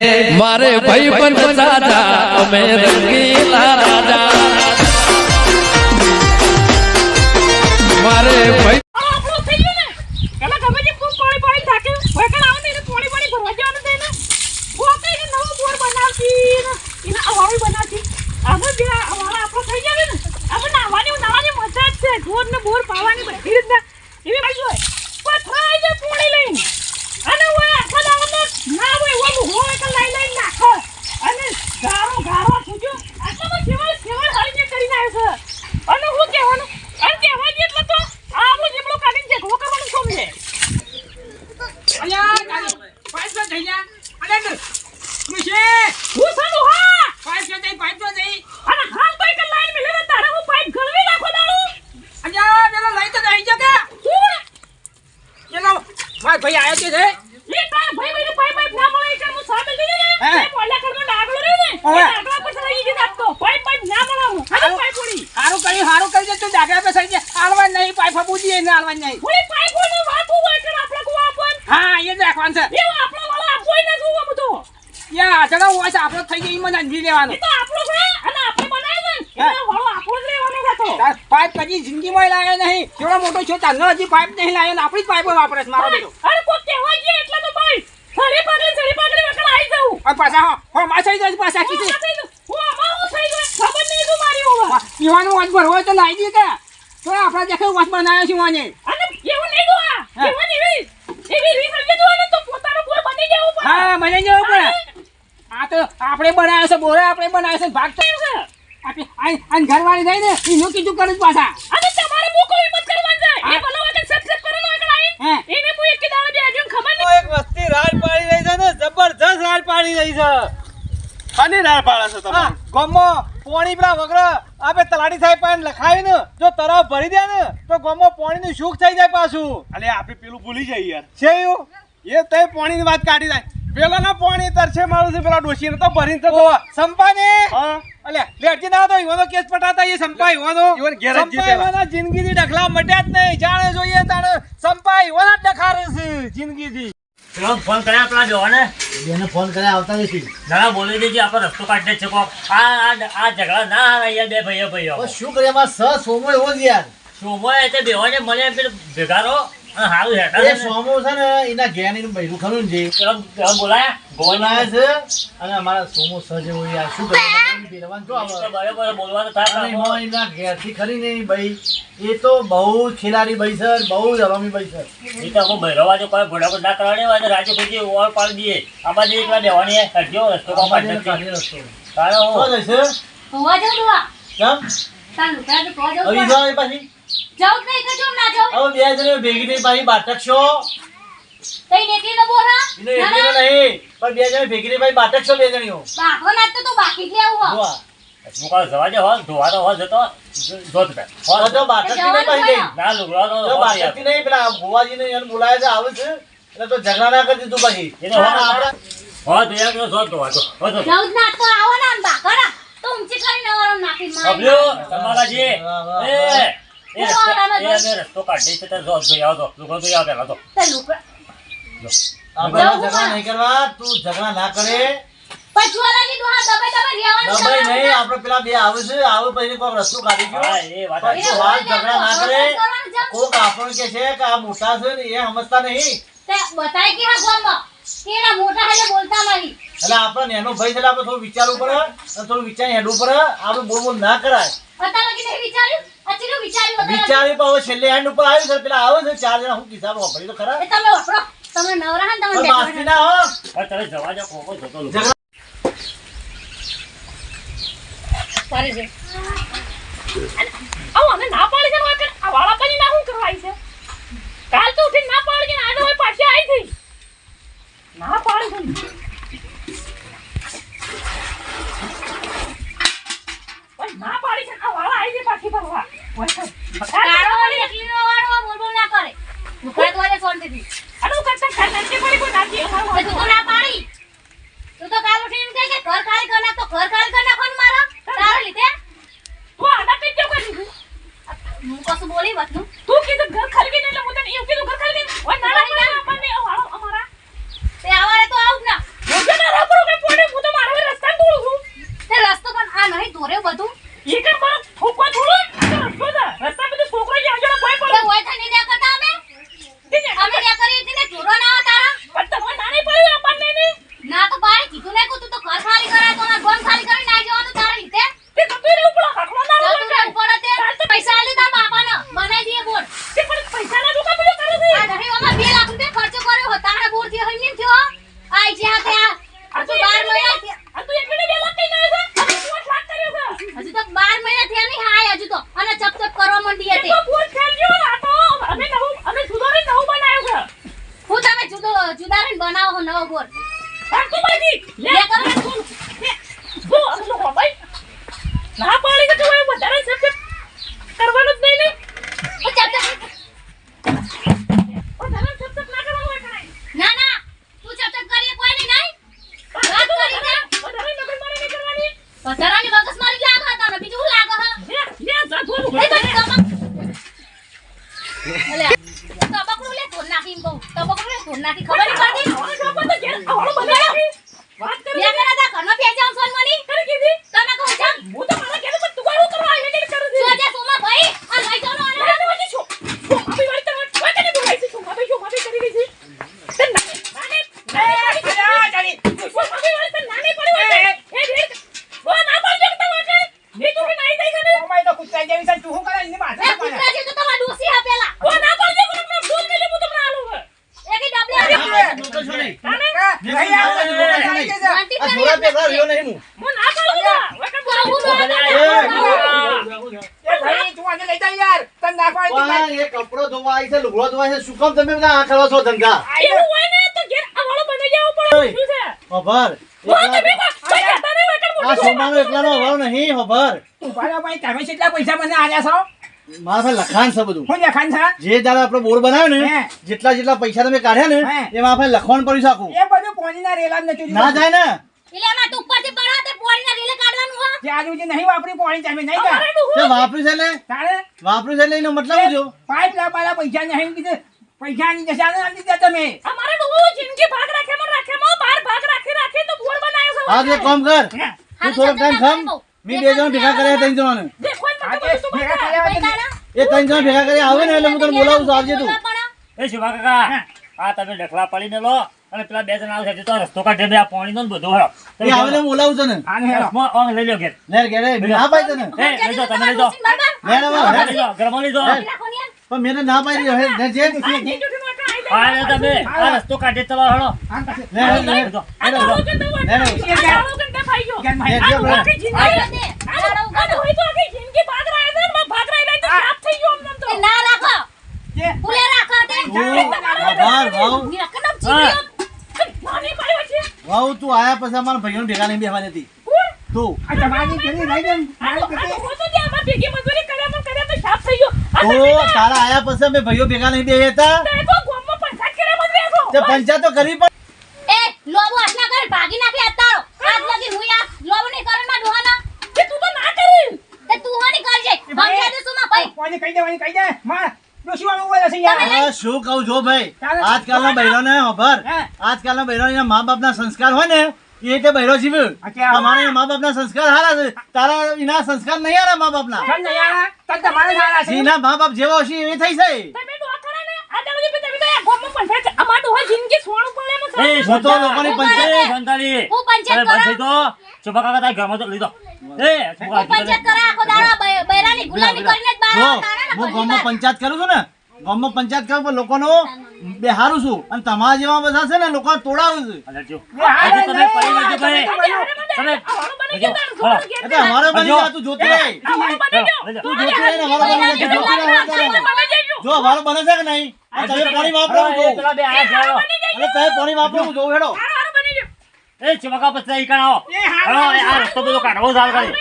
મારે ભાઈ પણ દાદા અમે રંગીલા રાજા. મારે ભાઈ આપણું થઈ જાય ને પેલા ગમે તે ખૂબ પાણી પાણી થાકે હોય કણ આવો ને એને પાણી પાણી ભરવા જવાનું થાય ને ગોતે ને નવો બોર બનાવતી ને એને અવાળી બનાવતી હવે બે અવાળા આપણો થઈ જાય ને હવે નાવાની નાવાની મજા જ છે ઢોર ને બોર પાવાની બધી રીતના એવી બાજુ હોય પથરાઈ જાય પાણી લઈને અને હોય આખા દાવાનું ના હોય ઓલું હોય કે લઈ લઈને નાખો અને ગારો ગારો થજો આટલામાં સેવળ સેવળ હળીને કરીને આવ્યો છે અને હું કહેવાનું અને કહેવા જઈએ એટલે તો આ આપણું જેટલું કાઢીને ઝઘડો કરવાનું સમજે અલ્યા તારી પાઇપ તો થઈ જા અલે ને કૃષિ હું સાનું હા પાઇપ તો થઈ પાઇપ તો થઈ અને હાલ તો એક લાઈન મિલે ને તારે હું પાઇપ ગળવી નાખો દાડું અલ્યા પેલો લઈ તો નહીં જકે શું પેલો માર ભાઈ આયો છે રે એ તાર ભાઈ ભાઈ ના મળે એટલે હું સામે લઈ ને એ પોલા કરનો ડાગલો રે ને ઓવે. પર લઈ ગઈ નાખતો ભાઈ ભાઈ ના મળે હું. હાલો ભાઈ પૂરી હારું કરી હારું કરી દે તું ડાગરા પર સઈ જા. આલવા નહીં પાઇપ ફબુજી એને આલવા નહીં. ઉડી પાઈ ઉડી વાત હોય કે આપણે કો આપન હા એ રાખવાનું છે. એ આપણો વાળા આપોય ના જોવો બધો? યા ચલો હોય છે આપણો થઈ ગઈ મને અંજી લેવાનો. એ તો આપણો છે અને આપણે બનાવ્યો ને એનો વાળો આપણો જ લેવાનો હતો પાઇપ કદી જિંદગીમાં લાયો નહીં. જોડો મોટો છો તાનો હજી પાઇપ નહીં લાવ્યો ને આપણી જ પાઇપ વાપરે છે મારો બેટો અરે કોક કહેવા જઈએ એટલે તો ભાઈ થડી પકડી થડી પકડી વખત આવી જવું અને પાછા હો હો માં થઈ જાય પાછા કીધી આ હું થઈ ગયું. ખબર નહીં તું મારી હોવા. પીવાનું વાંચ ભરવો તો લાવી દે કે તો આપણે દેખે વાંચ બનાવ્યો છું વાને અને એવું નહીં. હા. એવું એવી- એવી રીત સમજી જોવાનું તો પોતાનો બોર બની જવું પડે. હા મને જવું પડે આ તો આપણે બનાવ્યો છે બોરા આપણે બનાવ્યો છે ભાગ તો છે? આપણે આ- આ ઘરવાળી થઈ ને એનું કીધું કરું પાછા અને તમારે બહુ હિંમત કરવાની છે. એ હા. ભલા વખત સબસ્ક્રાઇબ કરો હોય કે આઈ એને બહુ એક દાડો એક વસ્તી રાડ પાડી રહી છે ને જબરજસ્ત રાડ પાડી રહી છે. ખાલી રાડ પાડે છે તમે ગોમો પોણી પેલા વગર આપે તલાટી સાહેબ પાસે લખાવી ને જો તરાવ ભરી દે ને તો ગોમો પોણીનું સુખ થઈ જાય પાછું. અલે આપણે પેલું ભૂલી જઈએ યાર. છે એ તે પોણીની વાત કાઢી જાય. પેલા ના પોણી તરછે મારું છે પેલા ડોશી તો ભરીને તો સંપાને? હા. અલે લેટી ના તો ઈવાનો કેસ પટાતા એ સંપા ઈવાનો. ઈવન ઘેર જ જિંદગી થી ડખલા મટ્યા જ નહીં જાણે જોઈએ તાણે. સંપા ઈવાના ડખારે છે જિંદગીથી. પેલો ફોન કર્યા પેલા જોવાને? એને ફોન કર્યા આવતા નથી. ના બોલી દેજે આપણે રસ્તો કાઢી છે કોક. આ આ ઝઘડા ના હારા યાર બે ભાઈઓ શું કરીએ અમારે સ સોમો એવો જ યાર. સોમો એ તે બેવાને મળે પેલું ભેગારો અને હારું હેઠા એ છે ને. સોમો છે ને એના ઘેર એનું બૈરું ખરું ને જે? બોલાયા બોલાય. છે અને અમારા સોમો સજે શું જો બરાબર બોલવાનું થાય અને પણ એમાં એના ઘેરથી ખરી ને એ એ તો બહુ ખેલાડી ભાઈ સર બહુ રમી ભાઈ સર છે. એ તો હું ભૈરવા જો કોઈ ઘોડા ના હોય તો રાજુ પછી ઓર પાડી દઈએ. આમાં જે એકલા દેવાની કરજો રસ્તો કોક અમારે કાઢી કાઢી નાખીએ. રસ્તો. તો હું હોવા જાઉં દુઆ? કેમ તાર લુગડા તો એ પાછી? જાઉં જ નહીં કે જો ના જાઉં હવે બે જણે ભેગી થઈ પાછી બાટક છો. તઈ નેકલી ન બોરા એને એકલીનો નહીં પણ બે જણે ભેગી થઈ પાછી બાટક છો બે જણીઓ. બાકરો ના તો તું બાકી જ લેવું હો. જોવા જવા દે હોત ધોવાનો હોત જતો. જોત બે હવે તો બાટક નહીં પાછી ગઈ ના લુગડા તો તો હોત યાર. બાટકથી નહીં પેલા ભુવાજીને એને બોલાવે છે આવે છે. એટલે તો ઝઘડા ના કરી દીધું પછી. એને હોત અને આપણે હોત યાર તો જોત ધોવાતો. હોત ધોતો. જાઉં જ ના તો આવો ને બાકરા તો ઊંચી કરીને વરમ નાખી મારી અભ્યો, તમારાજી. વાહ, વાહ, એ, વાહ. એ રસ્તો- એ અમે રસ્તો કાઢી છે જો, જોઈ આવો લુગડો જોઈ આવો પહેલા તો. ઝઘડા નહીં કરવા તું ઝઘડા ના કરે. આપણે પેલા બે આવે છે આવે પછી કોઈક રસ્તો કાઢી ગયો. વાત ઝઘડા ના કરે. કોક આપણને કે છે કે આ મોટા છે ને એ સમજતા નહીં. બતાય કે હા ગોમમાં મોટા હેલે બોલતા નહીં એટલે આપણે નેનો ભાઈ છે આપણે થોડું વિચારવું પડે અને થોડું વિચાર હેડવું પડે આપણે બોલ બોલ ના કરાય. અત્યારે લગી નહીં વિચાર્યું? અચીનું વિચાર્યું અત્યારે વિચારી પણ હવે છેલ્લે હેન્ડ ઉપર આવ્યું છે પેલા આવે છે ચાર જણા હું કિસ્સા વાપરી તો ખરા. એ તમે વાપરો. તમે નવરા હન તમે પણ ના. હો. તમે જવા દો, કોકો જતો લો કરે છે. આવું અમે ના પાડી છે કે આ વાળા પાણી ના હું કરવા આવી છે? કાલ તો ઉઠીને ના પાડી ને આનો હોય પાછી આવી થઈ ના પાડી તો જુદારન બનાવો નવો બોર રાખો બાજી. લે. કરો ને ફોન બો અમને હોબાઈ ના પાડી તો જોવા વધારે સબ કરવાનો જ નહીં ને. ઓ ચાચા ઓ ધારા સબ કરીએ કોઈ નહીં. નહીં કરવાની. કૂતરાઈ જેવી છે, તું શું કરે? એની કરે? કૂતરા તો તમારા ડોસી ના પાડજો મેલે હું તમને આલું હવે. એકી ડબલે આપ્યા. જોતો છો નહીં કાને? નહીં આવે તો તું ચાલી આ કરી જોડા આપે. રહ્યો નહીં હું હું ના પાડું છું. હવે કાંઈ બોલાવું આવું છું. બોલો. એ ભાઈ, તું આને લઈ જા યાર. તને નાખવા આવી એ કપડો ધોવા આવી છે લુગડો ધોવા છે શું કામ તમે બધા આ કરો છો ધંધા એવું હોય ને તો ઘેર આવવાળો બની જવું પડે. શું છે? ખબર હું તમે કોઈ- કોઈ કહેતા નહીં હોય કે આ સોમાનો એકલાનો અભાવ નહીં ખબર ઊભા રહો ભાઈ, તમે કેટલા પૈસા મને આલ્યા છો? મારા લખાણ છે બધું. શું લખાણ છે? જે દાડે આપણે બોર બનાવ્યો ને હે. જેટલા જેટલા પૈસા તમે કાઢ્યા ને. એમાં આપણે લખવાનું એ બધું પોણીના રેલા નથી. ના જાય ને. એટલે એમાં તું ઉપરથી પડો તે પોણીના રીલે કાઢવાનું હા. જે આજુ જે નહીં વાપરી પોણી તમે નહીં કા? વાપર્યું છે ને. તારે? વાપર્યું છે ને એનો મતલબ શું પાઇપ લાવવાના પૈસા નહીં કીધું. પૈસા ની જશા ને દીધા તમે. અમારે નું જિંદગી ભાગ રાખે માં રાખે માં બાર ભાગ રાખી રાખી તો બોર બનાવ્યો છે આ કામ કર. તું થોડો ટાઈમ ખમ મી બે જણ ભેગા કર્યા ત્રણ તારા? એ ત્રણ જણ ભેગા કરી આવે ને એટલે હું તને બોલાવું છું આવજે તું. એ શિવા કાકા આ તમે ડખલા પડીને લો અને પેલા બે જણ આવશે તો રસ્તો કાઢે બે આ પાણી નો બધો હરો એ આવે ને બોલાવું છું ને આને ઓંગ લઈ લો ઘેર. લે ઘેર ના પાઈ તને. એ લઈ જો તમે લઈ જો લે ને વાહ, લઈ જાઓ ઘરમાં લઈ જો પણ મેને ના પાડી હે ને જે લે આ હા લે તમે આ રસ્તો કાઢે ચલો હળો. લે લે તો લે, લે. ભાઈ ગયો. કેમ ભાઈ? લે, લે, આ તો લે. આખી જિંદગી- આ તો- આ તો હોય તો આખી જિંદગી ભાગ રાખે છે ને ભાગ રાખે તો સાફ થઈ ગયો આમ તો. ના રાખો. જે રાખો તે. આભાર ભાવ નિરકનમ ચીડિયો નાની પડી તું આયા પછી અમારા ભાઈઓને ભેગા નહીં બેહવાની હતી કોણ? તું. આ તમારી પેલી રહી ગઈ. ને, તો- મારી આ તો પેલી. હોય તો જે અમારે ભેગી મજૂરી કર્યા તો કર્યા તો સાફ થઈ ગયો. આ તો તમે તો- તારા આયા પછી અમે ભાઈઓ ભેગા નહીં બેહ્યા હતા? તે ગામમાં પંચાયત કર્યા મત પંચાયત તો કરી પણ એ લોબો આટલા કર ભાગી નાખી અતારો આજ લગી હું યાર લોબો ની કરે માં ડોહાના તે તું તો ના કરી. તે તું હોની કરજે ભાગ્યા દે કોઈને કહી દેવાની કહી દે. માં ડોશી વાળું બોલે છે યાર. આ શું કહું છો ભાઈ? આજકાલના બૈરોને ખબર આજકાલના બૈરોના મા બાપના સંસ્કાર હોય ને એ રીતે બૈરો જીવ્યો. તમારા અમારા મા બાપના સંસ્કાર હારા છે. તારા એના સંસ્કાર નહીં હારા મા બાપના એના મા બાપ જેવો હશે એવી થઈ છે. તમે ડોહા ખરા ને? તમે તો આ ગામમાં પંચાયત અમાર ડોહા જિંદગી સોનું પડે એમ એ હું તો લોકોની પંચાયત સંતાલી. હું પંચાયત કરા? તો શિવા કાકા તારા ઘરમાં તો લઈ જાઓ એ હું પંચાયત કરા આખો દાડો બૈરાની ગુલામી કરીને જ બહાર જો આવતા હું ગામમાં પંચાયત કરું છું ને ગામમાં પંચાયત કરું પણ લોકોનો બેહારું છું. અને તમારા જેવા બધા છે ને લોકો તોડાવું છું. અરે જો. આજે તમે પડી વળજો ભાઈ. તમે તારું એટલે અમારે બની. જા. તું જોતી રહે. તું જોતી રહે ને અમારે બની જા, જોતી રહે. જો વાળ બને છે કે નહીં? આ તમે પાણી વાપરો હું જોઉં. પેલા બે આ છે, અને તમે પાણી વાપરો હું જોઉં હેડો. આ બની ગયું. એ ચમકા પછી આવો. એ આ રસ્તો બધો કાઢવો જાવ કરી